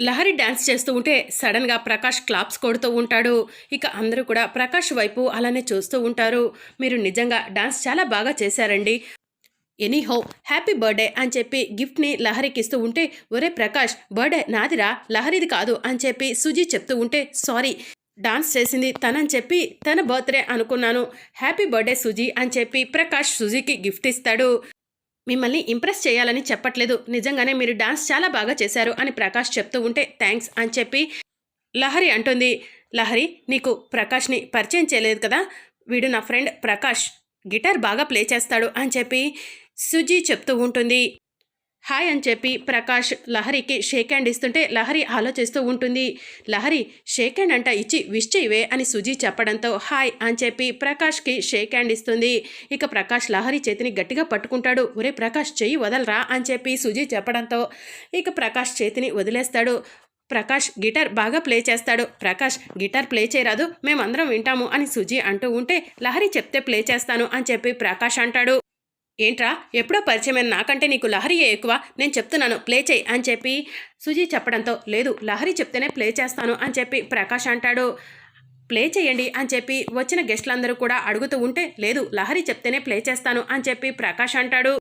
Lahari dance చేస్తూ ఉంటే సడన్గా ప్రకాష్ క్లాప్స్ కొడుతూ ఉంటాడు. ఇక అందరూ కూడా ప్రకాష్ వైపు అలానే చూస్తూ ఉంటారు. మీరు నిజంగా డ్యాన్స్ చాలా బాగా చేశారండి. ఎనీహో హ్యాపీ బర్త్డే అని చెప్పి గిఫ్ట్ని లహరికి ఇస్తూ ఉంటే ఒరే ప్రకాష్ బర్త్డే నాదిరా లహరిది కాదు అని చెప్పి సుజీ చెప్తూ ఉంటే సారీ డాన్స్ చేసింది తనని చెప్పి తన బర్త్డే అనుకున్నాను. హ్యాపీ బర్త్డే సుజీ అని చెప్పి ప్రకాష్ సుజీకి గిఫ్ట్ ఇస్తాడు. మిమ్మల్ని ఇంప్రెస్ చేయాలని చెప్పట్లేదు. నిజంగానే మీరు డాన్స్ చాలా బాగా చేశారు అని ప్రకాష్ చెప్తూ ఉంటే థ్యాంక్స్ అని చెప్పి లహరి అంటుంది. లహరి నీకు ప్రకాష్ని పరిచయం చేయలేదు కదా? వీడు నా ఫ్రెండ్ ప్రకాష్. గిటార్ బాగా ప్లే చేస్తాడు అని చెప్పి సుజీ చెప్తూ ఉంటుంది. హాయ్ అని చెప్పి ప్రకాష్ లహరికి షేక్ హ్యాండ్ ఇస్తుంటే లహరి ఆలోచిస్తూ ఉంటుంది. లహరి షేక్ హ్యాండ్ అంట ఇచ్చి విష్ చేయవే అని సుజీ చెప్పడంతో హాయ్ అని చెప్పి ప్రకాష్కి షేక్ హ్యాండ్ ఇస్తుంది. ఇక ప్రకాష్ లహరి చేతిని గట్టిగా పట్టుకుంటాడు. ఒరే ప్రకాష్ చెయ్యి వదలరా అని చెప్పి సుజీ చెప్పడంతో ఇక ప్రకాష్ చేతిని వదిలేస్తాడు. ప్రకాష్ గిటార్ బాగా ప్లే చేస్తాడు. ప్రకాష్ గిటార్ ప్లే చేయరాదు. మేమందరం వింటాము అని సుజీ అంటూ ఉంటే లహరి చెప్తే ప్లే చేస్తాను అని చెప్పి ప్రకాష్ అంటాడు. ఏంట్రా? ఎప్పుడో పరిచయమైన నాకంటే నీకు లహరియే ఎక్కువ. నేను చెప్తున్నాను ప్లే చేయి అని చెప్పి సుజీ చెప్పడంతో లేదు లహరి చెప్తేనే ప్లే చేస్తాను అని చెప్పి ప్రకాష్ అంటాడు. ప్లే చేయండి అని చెప్పి వచ్చిన గెస్టులందరూ కూడా అడుగుతూ ఉంటే లేదు లహరి చెప్తేనే ప్లే చేస్తాను అని చెప్పి ప్రకాష్ అంటాడు.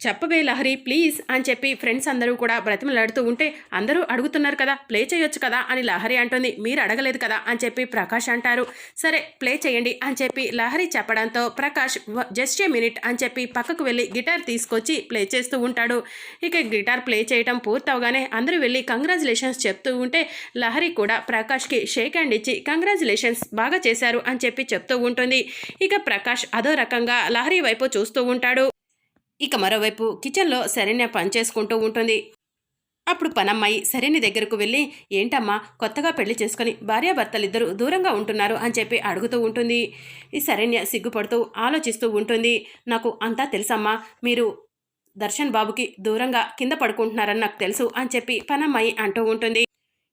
చెప్పవే లహరి ప్లీజ్ అని చెప్పి ఫ్రెండ్స్ అందరూ కూడా బ్రతిమలాడుతూ ఉంటే అందరూ అడుగుతున్నారు కదా ప్లే చేయొచ్చు కదా అని లహరి అంటుంది. మీరు అడగలేదు కదా అని చెప్పి ప్రకాష్ అంటారు. సరే ప్లే చేయండి అని చెప్పి లహరి చెప్పడంతో ప్రకాష్ జస్ట్ ఏ మినిట్ అని చెప్పి పక్కకు వెళ్ళి గిటార్ తీసుకొచ్చి ప్లే చేస్తూ ఉంటాడు. ఇక గిటార్ ప్లే చేయటం పూర్తవగానే అందరూ వెళ్ళి కంగ్రాచులేషన్స్ చెప్తూ ఉంటే లహరి కూడా ప్రకాష్కి షేక్ హ్యాండ్ ఇచ్చి కంగ్రాచులేషన్స్ బాగా చేశారు అని చెప్పి చెప్తూ ఉంటుంది. ఇక ప్రకాష్ అదో రకంగా లహరి వైపు చూస్తూ ఉంటాడు. ఇక మరోవైపు కిచెన్లో శరణ్య పనిచేసుకుంటూ ఉంటుంది. అప్పుడు పనమ్మాయి శరణి దగ్గరకు వెళ్ళి ఏంటమ్మా కొత్తగా పెళ్ళి చేసుకుని భార్యాభర్తలిద్దరూ దూరంగా ఉంటున్నారు అని చెప్పి అడుగుతూ ఉంటుంది. ఈ శరణ్య సిగ్గుపడుతూ ఆలోచిస్తూ ఉంటుంది. నాకు అంతా తెలుసమ్మా మీరు దర్శన్ బాబుకి దూరంగా కింద పడుకుంటున్నారని నాకు తెలుసు అని చెప్పి పనమ్మాయి అంటూ ఉంటుంది.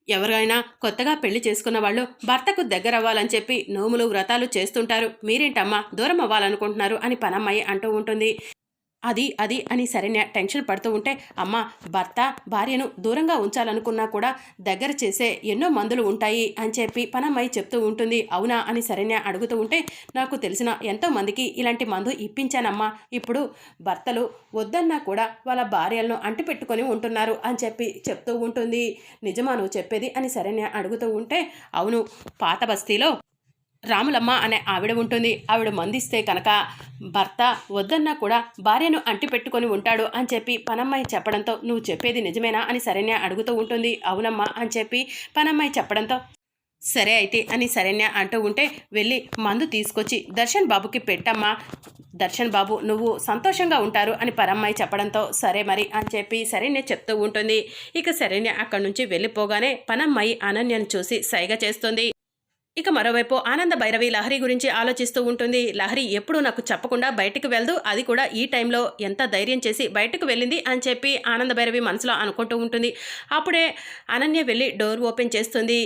ఎవరైనా కొత్తగా పెళ్ళి చేసుకున్న వాళ్ళు భర్తకు దగ్గర అవ్వాలని చెప్పి నోములు వ్రతాలు చేస్తుంటారు. మీరేంటమ్మా దూరం అవ్వాలనుకుంటున్నారు అని పనమ్మాయి అంటూ ఉంటుంది. అది అది అని శరణ్య టెన్షన్ పడుతూ ఉంటే అమ్మ భర్త భార్యను దూరంగా ఉంచాలనుకున్నా కూడా దగ్గర చేసే ఎన్నో మందులు ఉంటాయి అని చెప్పి పనమ్మాయి చెప్తూ ఉంటుంది. అవునా అని శరణ్య అడుగుతూ ఉంటే నాకు తెలిసిన ఎంతో మందికి ఇలాంటి మందు ఇప్పించానమ్మా. ఇప్పుడు భర్తలు వద్దన్నా కూడా వాళ్ళ భార్యలను అంటిపెట్టుకొని ఉంటున్నారు అని చెప్పి చెప్తూ ఉంటుంది. నిజమా నువ్వు చెప్పేది అని శరణ్య అడుగుతూ ఉంటే అవును పాత బస్తీలో రాములమ్మ అనే ఆవిడ ఉంటుంది. ఆవిడ మందిస్తే కనుక భర్త వద్దన్నా కూడా భార్యను అంటి పెట్టుకొని ఉంటాడు అని చెప్పి పనమ్మాయి చెప్పడంతో నువ్వు చెప్పేది నిజమేనా? అని శరణ్య అడుగుతూ ఉంటుంది. అవునమ్మా అని చెప్పి పనమ్మాయి చెప్పడంతో సరే అయితే అని శరణ్య అంటూ ఉంటే వెళ్ళి మందు తీసుకొచ్చి దర్శన్ బాబుకి పెట్టమ్మా. దర్శన్ బాబు నువ్వు సంతోషంగా ఉంటారు అని పరమ్మాయి చెప్పడంతో సరే మరి అని చెప్పి శరణ్య చెప్తూ ఉంటుంది. ఇక శరణ్య అక్కడి నుంచి వెళ్ళిపోగానే పనమ్మాయి అనన్యను చూసి సైగ చేస్తుంది. ఇక మరోవైపు ఆనంద భైరవి లహరి గురించి ఆలోచిస్తూ ఉంటుంది. లహరి ఎప్పుడు నాకు చెప్పకుండా బయటకు వెళ్దు. అది కూడా ఈ టైంలో ఎంత ధైర్యం చేసి బయటకు వెళ్ళింది అని చెప్పి ఆనంద భైరవి మనసులో అనుకుంటూ ఉంటుంది. అప్పుడే అనన్య వెళ్ళి డోర్ ఓపెన్ చేస్తుంది.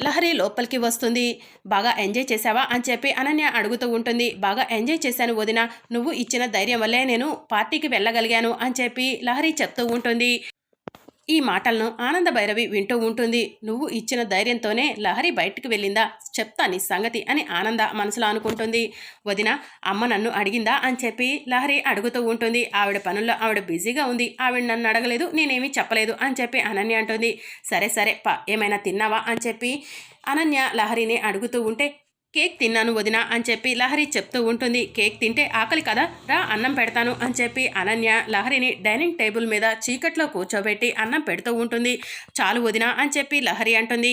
లహరి లోపలికి వస్తుంది. బాగా ఎంజాయ్ చేసావా అని చెప్పి అనన్య అడుగుతూ ఉంటుంది. బాగా ఎంజాయ్ చేశాను వదిన. నువ్వు ఇచ్చిన ధైర్యం వల్లే నేను పార్టీకి వెళ్ళగలిగాను అని చెప్పి లహరి చెప్తూ ఉంటుంది. ఈ మాటలను ఆనంద భైరవి వింటూ ఉంటుంది. నువ్వు ఇచ్చిన ధైర్యంతోనే లహరి బయటికి వెళ్ళిందా? చెప్తా నీ సంగతి అని ఆనంద మనసులో అనుకుంటుంది. వదిన అమ్మ నన్ను అడిగిందా అని చెప్పి లహరి అడుగుతూ ఉంటుంది. ఆవిడ పనుల్లో ఆవిడ బిజీగా ఉంది. ఆవిడ నన్ను అడగలేదు నేనేమీ చెప్పలేదు అని చెప్పి అనన్య అంటుంది. సరే సరే పా ఏమైనా తిన్నావా అని చెప్పి అనన్య లహరిని అడుగుతూ ఉంటే కేక్ తిన్నాను వదిన అని చెప్పి లహరి చెప్తూ ఉంటుంది. కేక్ తింటే ఆకలి కదా? రా అన్నం పెడతాను అని చెప్పి అనన్య లహరిని డైనింగ్ టేబుల్ మీద చీకట్లో కూర్చోబెట్టి అన్నం పెడుతూ ఉంటుంది. చాలు వదిన అని చెప్పి లహరి అంటుంది.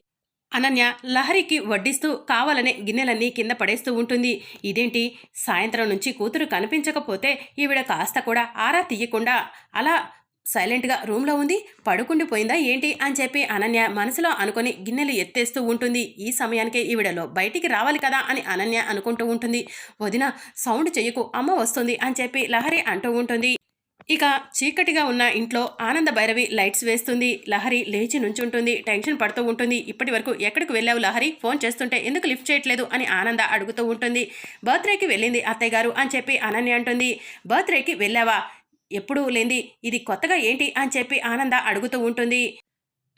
అనన్య లహరికి వడ్డిస్తూ కావాలనే గిన్నెలన్నీ కింద పడేస్తూ ఉంటుంది. ఇదేంటి? సాయంత్రం నుంచి కూతురు కనిపించకపోతే ఈవిడ కాస్త కూడా ఆరా తీయకుండా అలా సైలెంట్గా రూమ్లో ఉంది. పడుకుండిపోయిందా ఏంటి? అని చెప్పి అనన్య మనసులో అనుకొని గిన్నెలు ఎత్తేస్తూ ఉంటుంది. ఈ సమయానికే ఈవిడలో బయటికి రావాలి కదా అని అనన్య అనుకుంటూ ఉంటుంది. వదిన సౌండ్ చెయ్యకు అమ్మ వస్తుంది అని చెప్పి లహరి అంటూ ఉంటుంది. ఇక చీకటిగా ఉన్న ఇంట్లో ఆనంద భైరవి లైట్స్ వేస్తుంది. లహరి లేచి నుంచుంటుంది. టెన్షన్ పడుతూ ఉంటుంది. ఇప్పటి వరకు ఎక్కడికి వెళ్ళావు లహరి? ఫోన్ చేస్తుంటే ఎందుకు లిఫ్ట్ చేయట్లేదు అని ఆనంద అడుగుతూ ఉంటుంది. బర్త్డేకి వెళ్ళింది అత్తయ్య గారు అని చెప్పి అనన్య అంటుంది. బర్త్డేకి వెళ్ళావా? ఎప్పుడూ లేంది ఇది కొత్తగా ఏంటి అని చెప్పి ఆనంద అడుగుతూ ఉంటుంది.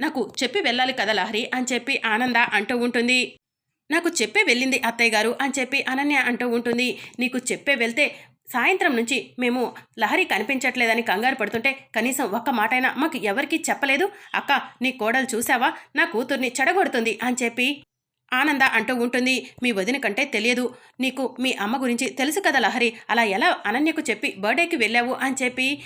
నాకు చెప్పి వెళ్ళాలి కదా లహరి అని చెప్పి ఆనంద అంటూ ఉంటుంది. నాకు చెప్పే వెళ్ళింది అత్తయ్య గారు అని చెప్పి అనన్య అంటూ ఉంటుంది. నీకు చెప్పే వెళ్తే సాయంత్రం నుంచి మేము లహరి కనిపించట్లేదని కంగారు పడుతుంటే కనీసం ఒక్క మాటైనా మాకు ఎవరికీ చెప్పలేదు. అక్క నీ కోడలు చూసావా నా కూతుర్ని చెడగొడుతుంది అని చెప్పి ఆనంద అంటూ ఉంటుంది మీ వదిన కంటే తెలియదు. నీకు మీ అమ్మ గురించి తెలుసు కదా లహరి అలా ఎలా అనన్యకు చెప్పి బర్త్డేకి వెళ్ళావు? అని చెప్పి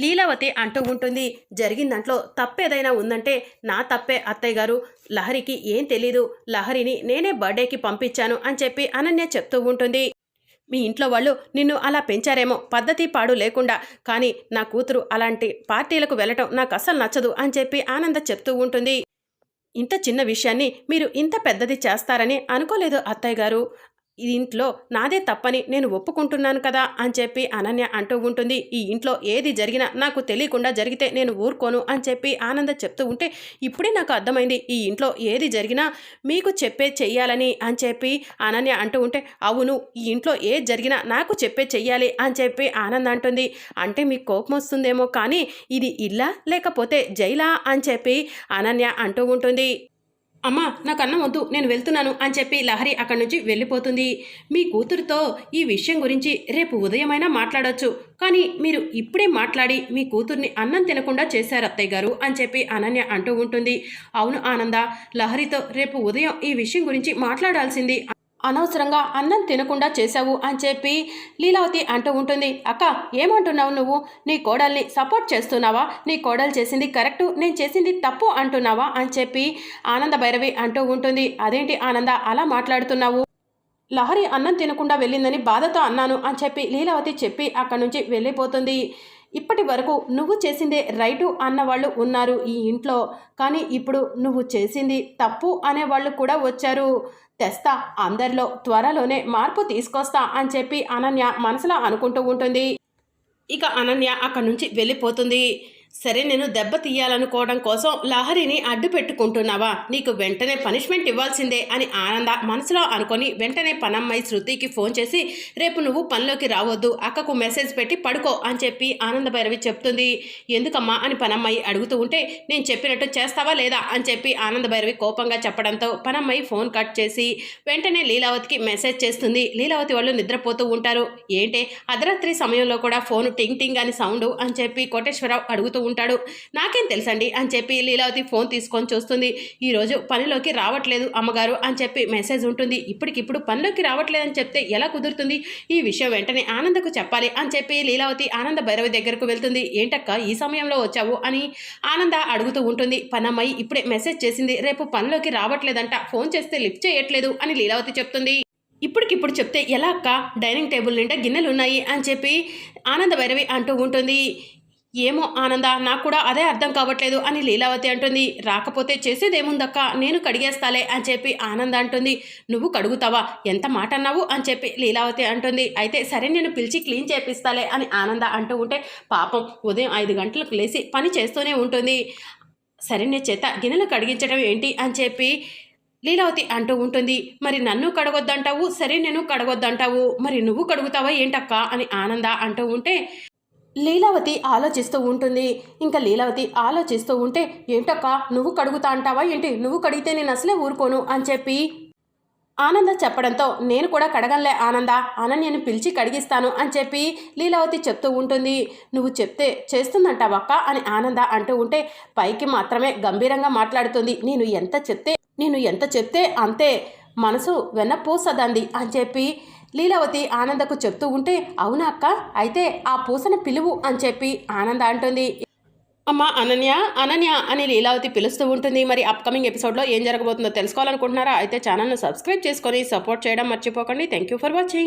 లీలావతి అంటూ ఉంటుంది జరిగిన దాంట్లో తప్పేదైనా ఉందంటే నా తప్పే అత్తయ్య గారు. లహరికి ఏం తెలీదు. లహరిని నేనే బర్త్డేకి పంపించాను అని చెప్పి అనన్య చెప్తూ ఉంటుంది. మీ ఇంట్లో వాళ్ళు నిన్ను అలా పెంచారేమో పద్ధతి పాడు లేకుండా. కానీ నా కూతురు అలాంటి పార్టీలకు వెళ్ళటం నాకు అస్సలు నచ్చదు అని చెప్పి ఆనంద చెప్తూ ఉంటుంది. ఇంత చిన్న విషయాన్ని మీరు ఇంత పెద్దది చేస్తారని అనుకోలేదు అత్తయ్య గారు. ఈ ఇంట్లో నాదే తప్పని నేను ఒప్పుకుంటున్నాను కదా అని చెప్పి అనన్య అంటూ ఉంటుంది. ఈ ఇంట్లో ఏది జరిగినా నాకు తెలియకుండా జరిగితే నేను ఊరుకోను అని చెప్పి ఆనంద చెప్తూ ఉంటే ఇప్పుడే నాకు అర్థమైంది ఈ ఇంట్లో ఏది జరిగినా మీకు చెప్పే చెయ్యాలని అని చెప్పి అనన్య అంటూ ఉంటే అవును ఈ ఇంట్లో ఏది జరిగినా నాకు చెప్పే చెయ్యాలి అని చెప్పి ఆనంద్ అంటుంది. అంటే మీకు కోపం వస్తుందేమో కానీ ఇది ఇల్లా లేకపోతే జైలా అని చెప్పి అనన్య అంటూ ఉంటుంది. అమ్మా నాకు అన్నం వద్దు నేను వెళ్తున్నాను అని చెప్పి లహరి అక్కడి నుంచి వెళ్ళిపోతుంది. మీ కూతురుతో ఈ విషయం గురించి రేపు ఉదయమైనా మాట్లాడొచ్చు. కానీ మీరు ఇప్పుడే మాట్లాడి మీ కూతుర్ని అన్నం తినకుండా చేశారు అత్తయ్య గారు అని చెప్పి అనన్య అంటూ ఉంటుంది. అవును ఆనంద లహరితో రేపు ఉదయం ఈ విషయం గురించి మాట్లాడాల్సింది అనవసరంగా అన్నం తినకుండా చేశావు అని చెప్పి లీలావతి అంటూ ఉంటుంది. అక్క ఏమంటున్నావు నువ్వు? నీ కోడల్ని సపోర్ట్ చేస్తున్నావా? నీ కోడలు చేసింది కరెక్టు నేను చేసింది తప్పు అంటున్నావా? అని చెప్పి ఆనంద భైరవి అంటూ ఉంటుంది. అదేంటి ఆనంద అలా మాట్లాడుతున్నావు? లహరి అన్నం తినకుండా వెళ్ళిందని బాధతో అన్నాను అని చెప్పి లీలావతి చెప్పి అక్కడి నుంచి వెళ్ళిపోతుంది. ఇప్పటి వరకు నువ్వు చేసిందే రైటు అన్న వాళ్ళు ఉన్నారు ఈ ఇంట్లో. కానీ ఇప్పుడు నువ్వు చేసింది తప్పు అనే వాళ్ళు కూడా వచ్చారు. తెస్తా అందరిలో త్వరలోనే మార్పు తీసుకొస్తా అని చెప్పి అనన్య మనసులో అనుకుంటూ ఉంటుంది. ఇక అనన్య అక్కడి నుంచి వెళ్ళిపోతుంది. సరే నేను దెబ్బ తీయాలనుకోవడం కోసం లహరిని అడ్డు పెట్టుకుంటున్నావా? నీకు వెంటనే పనిష్మెంట్ ఇవ్వాల్సిందే అని ఆనంద మనసులో అనుకొని వెంటనే పనమ్మాయి శృతికి ఫోన్ చేసి రేపు నువ్వు పనిలోకి రావద్దు అక్కకు మెసేజ్ పెట్టి పడుకో అని చెప్పి ఆనంద భైరవి చెప్తుంది. ఎందుకమ్మా? అని పనమ్మాయి అడుగుతూ ఉంటే నేను చెప్పినట్టు చేస్తావా లేదా? అని చెప్పి ఆనంద భైరవి కోపంగా చెప్పడంతో పనమ్మాయి ఫోన్ కట్ చేసి వెంటనే లీలావతికి మెసేజ్ చేస్తుంది. లీలావతి వాళ్ళు నిద్రపోతూ ఉంటారు. ఏంటే అర్ధరాత్రి సమయంలో కూడా ఫోన్ టింగ్ టింగ్ అని సౌండ్ అని చెప్పి కోటేశ్వరరావు అడుగుతూ ఉంటాడు. నాకేం తెలుసండి? అని చెప్పి లీలావతి ఫోన్ తీసుకొని చూస్తుంది. ఈరోజు పనిలోకి రావట్లేదు అమ్మగారు అని చెప్పి మెసేజ్ ఉంటుంది. ఇప్పటికిప్పుడు పనిలోకి రావట్లేదని చెప్తే ఎలా కుదురుతుంది? ఈ విషయం వెంటనే ఆనందకు చెప్పాలి అని చెప్పి లీలావతి ఆనంద భైరవి దగ్గరకు వెళ్తుంది. ఏంటక్క ఈ సమయంలో వచ్చావు అని ఆనంద అడుగుతూ ఉంటుంది. పనమ్మాయి ఇప్పుడే మెసేజ్ చేసింది. రేపు పనిలోకి రావట్లేదంట. ఫోన్ చేస్తే లిఫ్ట్ చేయట్లేదు అని లీలావతి చెప్తుంది. ఇప్పటికిప్పుడు చెప్తే ఎలా అక్క? డైనింగ్ టేబుల్ నిండా గిన్నెలు ఉన్నాయి అని చెప్పి ఆనంద భైరవి అంటూ ఉంటుంది. ఏమో ఆనంద నాకు కూడా అదే అర్థం కావట్లేదు అని లీలావతి అంటుంది. రాకపోతే చేసేదేముందక్క? నేను కడిగేస్తాలే అని చెప్పి ఆనంద అంటుంది. నువ్వు కడుగుతావా? ఎంత మాట అన్నావు? అని చెప్పి లీలావతి అంటుంది. అయితే సరే నేను పిలిచి క్లీన్ చేపిస్తాలే అని ఆనంద అంటూ ఉంటే పాపం ఉదయం ఐదు గంటలకు లేచి పని చేస్తూనే ఉంటుంది. సరే నీ చేత గిన్నెలు కడిగించడం ఏంటి? అని చెప్పి లీలావతి అంటూ ఉంటుంది. మరి నన్ను కడగొద్దంటావు? సరే నేను కడగొద్దంటావు. మరి నువ్వు కడుగుతావా ఏంటక్క? అని ఆనంద అంటూ ఉంటే లీలావతి ఆలోచిస్తూ ఉంటుంది. ఇంకా లీలావతి ఆలోచిస్తూ ఉంటే ఏంటక్క నువ్వు కడుగుతా అంటావా ఏంటి? నువ్వు కడిగితే నేను అసలే ఊరుకోను అని చెప్పి ఆనంద చెప్పడంతో నేను కూడా కడగలే ఆనంద అనన్యను పిలిచి కడిగిస్తాను అని చెప్పి లీలావతి చెప్తూ ఉంటుంది. నువ్వు చెప్తే చేస్తుందంటావక్క అని ఆనంద అంటూ ఉంటే పైకి మాత్రమే గంభీరంగా మాట్లాడుతుంది. నేను ఎంత చెప్తే నేను ఎంత చెప్తే అంతే మనసు వెన్నపూసదంది అని చెప్పి లీలావతి ఆనందకు చెప్తూ ఉంటే అవునా అక్క? అయితే ఆ పూసన పిలువు అని చెప్పి ఆనంద అంటుంది. అమ్మ అనన్య అనన్య అని లీలావతి పిలుస్తూ ఉంటుంది. మరి అప్కమింగ్ ఎపిసోడ్లో ఏం జరగబోతుందో తెలుసుకోవాలనుకుంటున్నారా? అయితే ఛానల్ను సబ్స్క్రైబ్ చేసుకొని సపోర్ట్ చేయడం మర్చిపోకండి. Thank you for watching